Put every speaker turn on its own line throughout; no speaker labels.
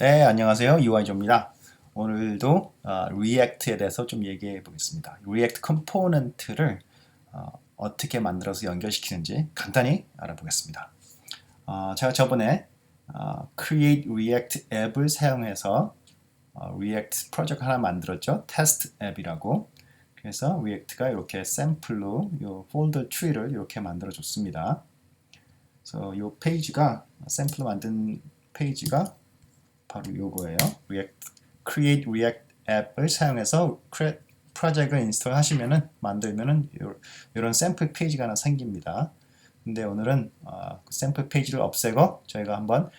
네, 안녕하세요. 유아이조입니다. 오늘도 어, React에 대해서 좀 얘기해 보겠습니다. React 컴포넌트를 어, 떻게 만들어서 연결시키는지 간단히 알아보겠습니다. 어, 제가 저번에 어, Create React 앱을 사용해서 어, React 프로젝트 하나 만들었죠. 테스트 앱이라고. 그래서 React가 이렇게 샘플로 이 폴더 트리를 이렇게 만들어 줬습니다. 그래서 이 페이지가 샘플로 만든 페이지가 바로 요거예요. React, Create React 앱을 사용해서 프로젝트를 인스톨 하시면은 만들면은 요, 이런 샘플 페이지가 하나 생깁니다. 근데 오늘은 어, 그 샘플 페이지를 없애고 저희가 한번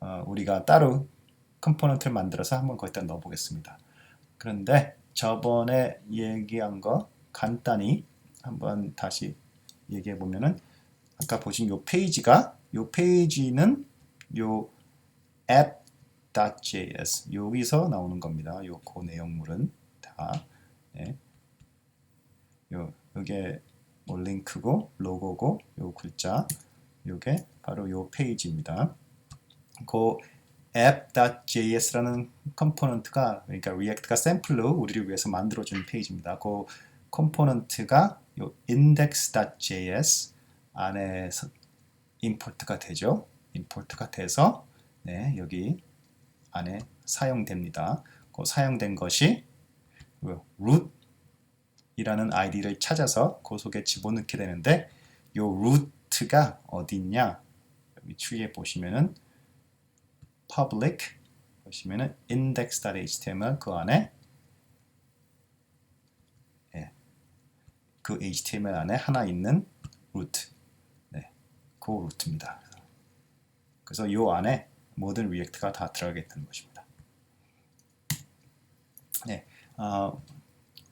어, 우리가 따로 컴포넌트를 만들어서 한번 거기다 넣어보겠습니다. 그런데 저번에 얘기한 거 간단히 한번 다시 얘기해 보면은 아까 보신 요 페이지가 요 페이지는 요 app.js 여기서 나오는 겁니다. 요그 내용물은 다 네. 요 요게 뭐 링크고 로고고 요 글자 요게 바로 요 페이지입니다. 그 app.js라는 컴포넌트가 그러니까 리액트가 샘플로 우리를 위해서 만들어준 페이지입니다. 그 컴포넌트가 요 index.js 안에서 임포트가 되죠. 임포트가 돼서 네, 여기 안에 사용됩니다. 그 사용된 것이 root이라는 아이디를 찾아서 그 속에 집어넣게 되는데 요 root가 어디 있냐? 여기 추리에 보시면은 public 보시면은 index.html 그 안에 예, 그 HTML 안에 하나 있는 root 네, 그 root입니다. 그래서 이 안에 모든 리액트가 다 들어가게 되는 것입니다. 네, 어,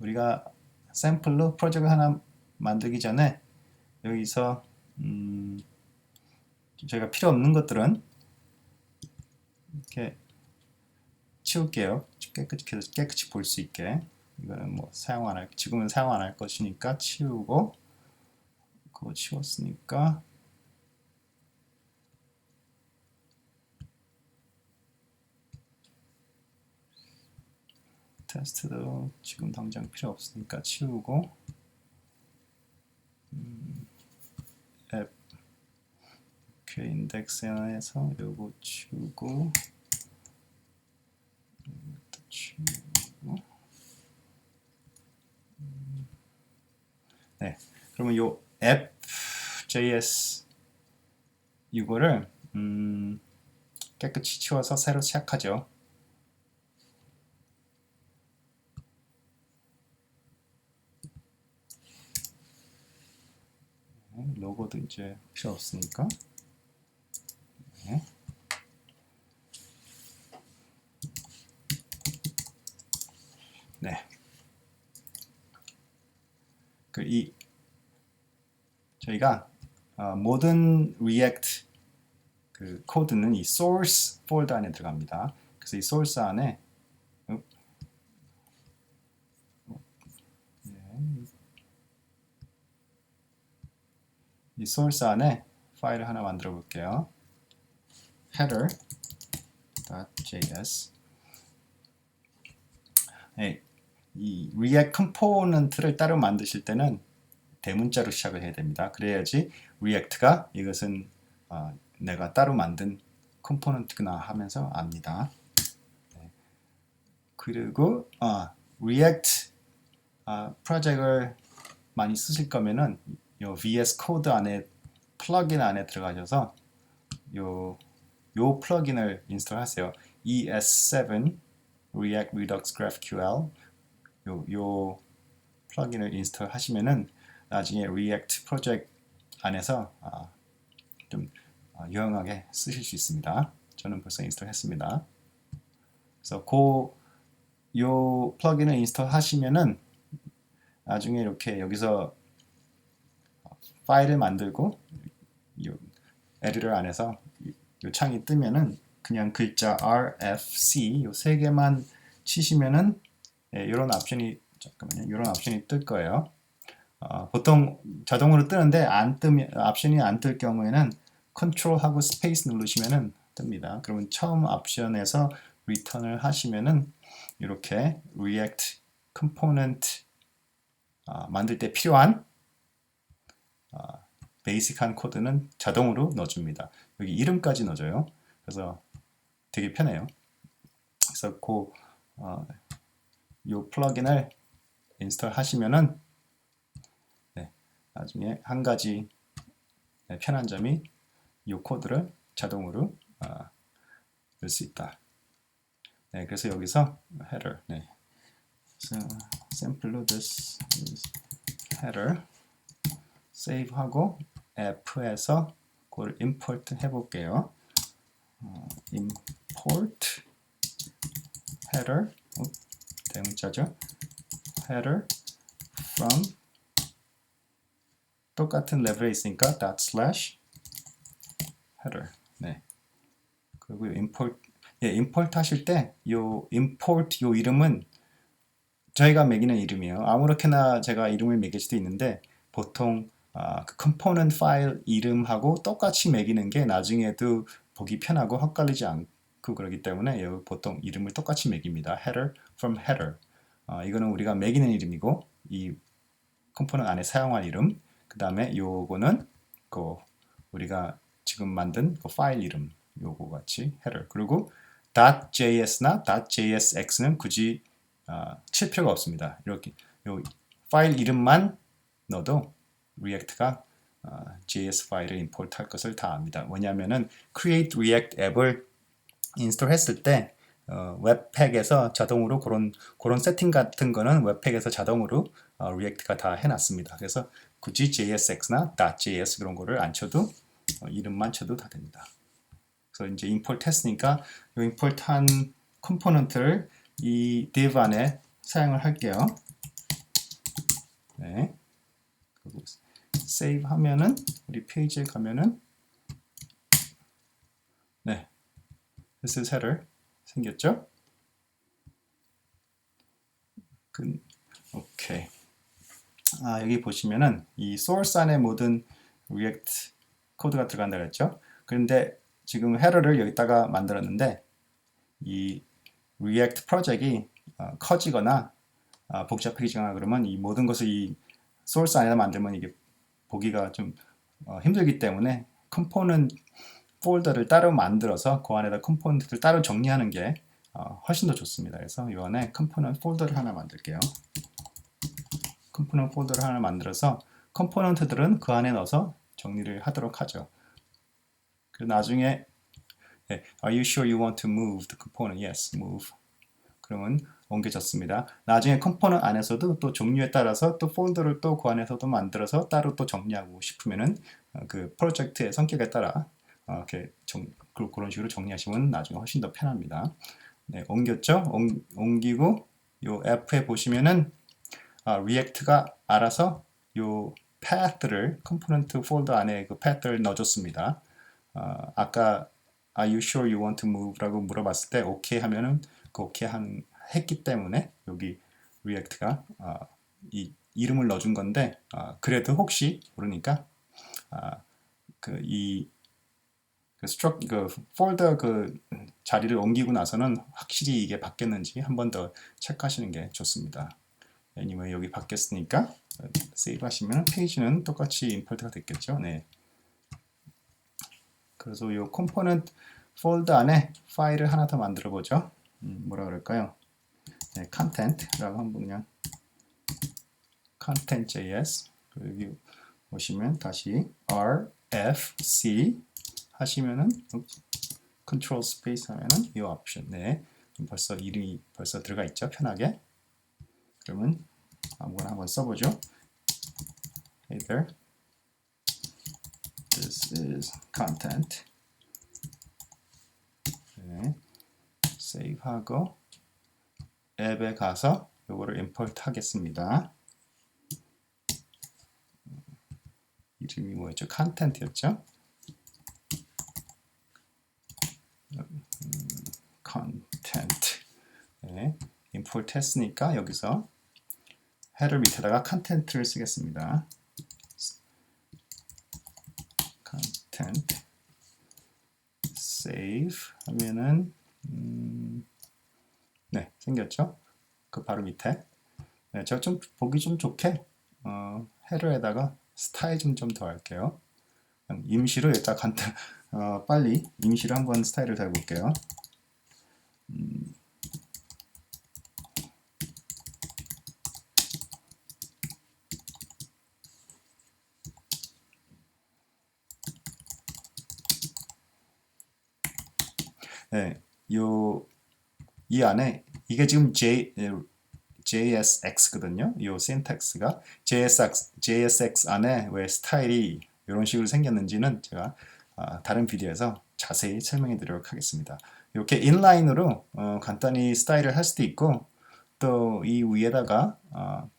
우리가 샘플로 프로젝트 하나 만들기 전에 여기서 음, 저희가 필요 없는 것들은 이렇게 치울게요. 깨끗이 깨끗이 볼 수 있게 이거는 뭐 사용 안 할, 지금은 사용 안 할 것이니까 치우고 그거 치웠으니까 테스트도 지금 당장 필요 없으니까 치우고 음, 앱 q 인덱스에서 요거 치우고 이것도 치우고 음, 네 그러면 요 app.js 이거를 음, 깨끗이 치워서 새로 시작하죠. 로고도 이제 필요 없으니까 네. 네. 그 이 저희가 어, 모든 React 그 코드는 이 source 폴더 안에 들어갑니다. 그래서 이 source 안에 이 source 안에 파일을 하나 만들어 볼게요. header.js 네, 이 React 컴포넌트를 따로 만드실 때는 대문자로 시작을 해야 됩니다. 그래야지 React가 이것은 어, 내가 따로 만든 컴포넌트구나 하면서 압니다. 네. 그리고 어, React 어, 프로젝트를 많이 쓰실 거면은 요 VS 코드 안에 플러긴 안에 들어가셔서 요, 요 플러긴을 인스톨하세요. ES7 React Redux GraphQL 요, 요 플러긴을 인스톨 하시면은 나중에 React 프로젝트 안에서 아, 좀 아, 유용하게 쓰실 수 있습니다. 저는 벌써 인스톨했습니다. 그래서 그요 플러긴을 인스톨 하시면은 나중에 이렇게 여기서 파일을 만들고 이 에디터 안에서 이 창이 뜨면은 그냥 글자 RFC 요 세 개만 치시면은 예, 이런 옵션이 잠깐만요. 이런 옵션이 뜰 거예요. 어, 보통 자동으로 뜨는데 안 뜨면 옵션이 안 뜰 경우에는 컨트롤하고 스페이스 누르시면은 뜹니다. 그러면 처음 옵션에서 return을 하시면은 이렇게 React Component 아, 만들 때 필요한 아, 베이직한 코드는 자동으로 넣어줍니다. 여기 이름까지 넣어줘요. 그래서 되게 편해요. 그래서 그 어, 요 플러긴을 인스톨 하시면은 네, 나중에 한 가지 네, 편한 점이 이 코드를 자동으로 어, 넣을 수 있다. 네, 그래서 여기서 header, 네, 그래서 샘플로 this is header 세이브하고 app에서 그걸 import 해볼게요. 어, import header 어, 대문자죠. header from 똑같은 레벨에 있으니까 dot slash header 네 그리고 import 예 import 하실 때 요 import 요 이름은 저희가 매기는 이름이에요 아무렇게나 제가 이름을 매길 수도 있는데 보통 아, 그 component 파일 이름하고 똑같이 매기는 게 나중에도 보기 편하고 헛갈리지 않고 그러기 때문에 여기 보통 이름을 똑같이 매깁니다. header from header. 어, 이거는 우리가 매기는 이름이고 이 컴포넌트 안에 사용할 이름 그 다음에 요거는 그 우리가 지금 만든 그 파일 이름 요거 같이 header. 그리고 .js나 .jsx는 굳이 어, 칠 필요가 없습니다. 이렇게 요 파일 이름만 넣어도 리액트가 어, JS 파일을 임포트 할 것을 다 압니다 왜냐하면은 create react 앱을 인스톨 했을 때 어, 웹팩에서 자동으로 그런 그런 세팅 같은 거는 웹팩에서 자동으로 어, 리액트가 다 해놨습니다. 그래서 굳이 JSX나 .js 그런 거를 안 쳐도 어, 이름만 쳐도 다 됩니다. 그래서 이제 임포트 했으니까 이 임포트한 컴포넌트를 이 div 안에 사용을 할게요. 네. Save 하면은 우리 페이지에 가면은 네. this is header 생겼죠? 그, 오케이. 아, 여기 보시면은 이 source 안에 모든 React 코드가 들어간다 그랬죠? 그런데 지금 헤러를 여기다가 만들었는데 이 React 프로젝트이 어, 커지거나 어, 복잡해지거나 그러면 이 모든 것을 이 source 안에다 만들면 이게 보기가 좀 어, 힘들기 때문에 컴포넌트 폴더를 따로 만들어서 그 안에다 컴포넌트를 따로 정리하는 게 어, 훨씬 더 좋습니다. 그래서 이 안에 컴포넌트 폴더를 하나 만들게요. 컴포넌트 폴더를 하나 만들어서 컴포넌트들은 그 안에 넣어서 정리를 하도록 하죠. 그리고 나중에 네, Are you sure you want to move the component? Yes, move. 그러면 옮겨졌습니다. 나중에 컴포넌트 안에서도 또 종류에 따라서 또 폴더를 또 그 안에서도 만들어서 따로 또 정리하고 싶으면은 어, 그 프로젝트의 성격에 따라 어, 이렇게 정, 그런 식으로 정리하시면 나중에 훨씬 더 편합니다. 네, 옮겼죠? 옮, 옮기고 요 F에 보시면은 아, 리액트가 알아서 요 path를 컴포넌트 폴더 안에 그 path를 넣어줬습니다. 아, 아까 Are you sure you want to move?라고 물어봤을 때 OK 하면은 그 OK 한, 했기 때문에 여기 리액트가 아, 이 이름을 넣어준 건데 아, 그래도 혹시 모르니까 아, 그이 그 스트럭 그 폴더 그 자리를 옮기고 나서는 확실히 이게 바뀌었는지 한 번 더 체크하시는 게 좋습니다. anyway 여기 바뀌었으니까 세이브 하시면 페이지는 똑같이 임포트가 됐겠죠. 네. 그래서 이 컴포넌트 폴더 안에 파일을 하나 더 만들어 보죠. 음, 뭐라 그럴까요? 네, content라고 한번 그냥 content.js 여기 보시면 다시 rfc 하시면은 컨트롤 스페이스 하면은 이 옵션 네 벌써 이름이 벌써 들어가 있죠? 편하게? 그러면 아무거나 한번 써보죠. Header this is content. 네 save 하고 앱에 가서 요거를 import 하겠습니다 이름이 뭐였죠? content였죠? content 네, import 했으니까 여기서 header 밑에다가 content를 쓰겠습니다. content save 하면은 음, 네 생겼죠? 그 바로 밑에 네, 제가 좀 보기 좀 좋게 어, 헤더에다가 스타일 좀 좀 더 할게요. 임시로 일단 간단 어, 빨리 임시로 한번 스타일을 더 해볼게요. 음, 네, 요, 이 안에, 이게 지금 J, JSX거든요. 요 syntax가 JSX, JSX 안에 왜 스타일이 이런 식으로 생겼는지는 제가 아, 다른 비디오에서 자세히 설명해 드리도록 하겠습니다. 이렇게 인라인으로 어, 간단히 스타일을 할 수도 있고 또 이 위에다가 어,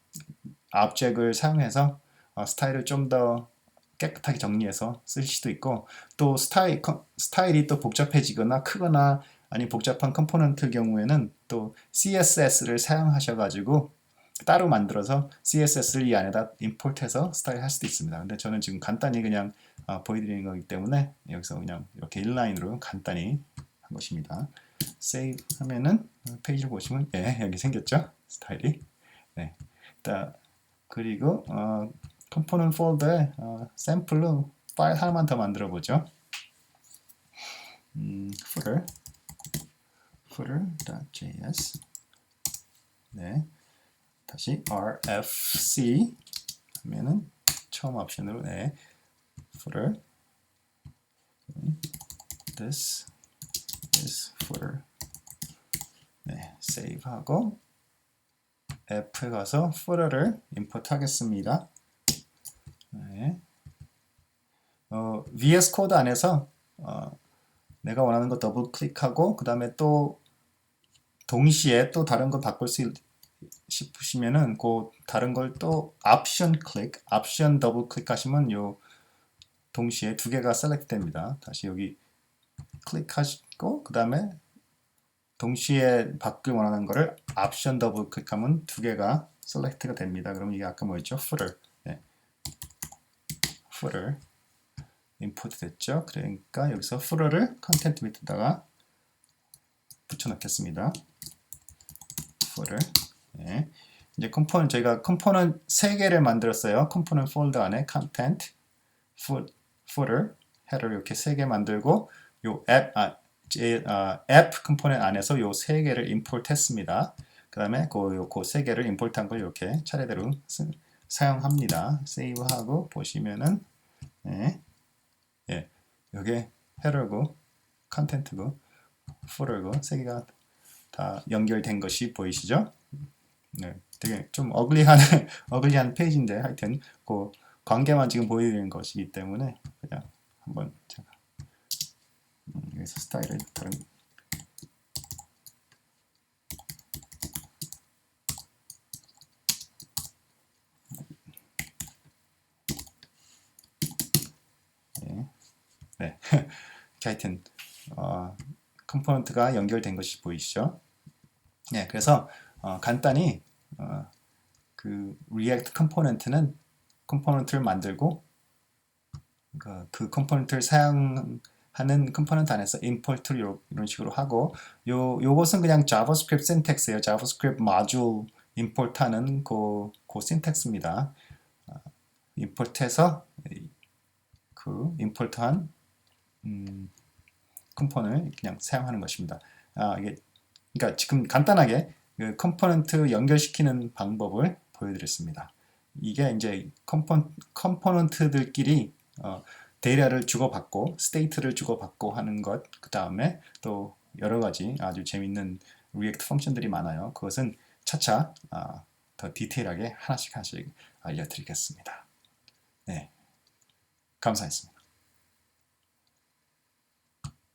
object을 사용해서 어, 스타일을 좀 더 깨끗하게 정리해서 쓸 수도 있고 또 스타일, 스타일이 또 복잡해지거나 크거나 아니 복잡한 컴포넌트 경우에는 또 CSS를 사용하셔가지고 따로 만들어서 CSS를 이 안에다 임포트해서 스타일 할 수도 있습니다. 근데 저는 지금 간단히 그냥 어, 보여드리는 거기 때문에 여기서 그냥 이렇게 인라인으로 간단히 한 것입니다. 세이브 하면은 페이지를 보시면 예 여기 생겼죠 스타일이 네 일단 그리고 어, 컴포넌트 폴더에 어, 샘플로 파일 하나만 더 만들어 보죠. 음, footer footer.js 네. 다시 rfc 하면은 처음 옵션으로 네. footer this is footer 네 save 하고 F에 가서 footer를 import 하겠습니다. 네. 어, VS 코드 안에서 어, 내가 원하는 거 더블 클릭하고 그 다음에 또 동시에 또 다른 거 바꿀 수 싶으시면은 그 다른 걸 또 옵션 클릭, 옵션 더블 클릭하시면 요 동시에 두 개가 셀렉트 됩니다. 다시 여기 클릭하시고 그 다음에 동시에 바꿀 원하는 거를 옵션 더블 클릭하면 두 개가 셀렉트가 됩니다. 그럼 이게 아까 뭐였죠? footer. 네. footer 임포트 됐죠? 그러니까 여기서 footer를 컨텐트 밑에다가 붙여넣겠습니다. footer. 네. 이제 컴포넌트 저희가 컴포넌트 세 개를 만들었어요. 컴포넌트 폴더 안에 content, footer, header 이렇게 세 개 만들고 요 app 아, 제, 어, app 컴포넌트 안에서 요 세 개를 임포트 했습니다. 그 다음에 그세 개를 임포트한 걸 이렇게 차례대로 쓰, 사용합니다. 세이브하고 보시면은 네. 예, 여기에 헤러고 컨텐트고 footer고 세 개가 다 연결된 것이 보이시죠? 네, 되게 좀 어글리한 어글리한 페이지인데 하여튼 그 관계만 지금 보여드리는 것이기 때문에 그냥 한번 제가 음, 여기서 스타일을 다른 네, 네. 하여튼 어, 컴포넌트가 연결된 것이 보이시죠? 네, 그래서 어, 간단히 어, 그 React 컴포넌트는 컴포넌트를 만들고 그, 그 컴포넌트를 사용하는 컴포넌트 안에서 임포트를 이런 식으로 하고 요 요것은 그냥 자바스크립트 신텍스예요. 자바스크립트 모듈 임포트하는 그, 그 신텍스입니다. 임포트해서 그 임포트한 음, 컴포넌을 그냥 사용하는 것입니다. 아, 이게 그러니까 지금 간단하게 그 컴포넌트 연결시키는 방법을 보여드렸습니다. 이게 이제 컴포, 컴포넌트들끼리 어, 데이터를 주고받고 스테이트를 주고받고 하는 것, 그 다음에 또 여러 가지 아주 재밌는 리액트 펑션들이 많아요. 그것은 차차 어, 더 디테일하게 하나씩 하나씩 알려드리겠습니다. 네, 감사했습니다.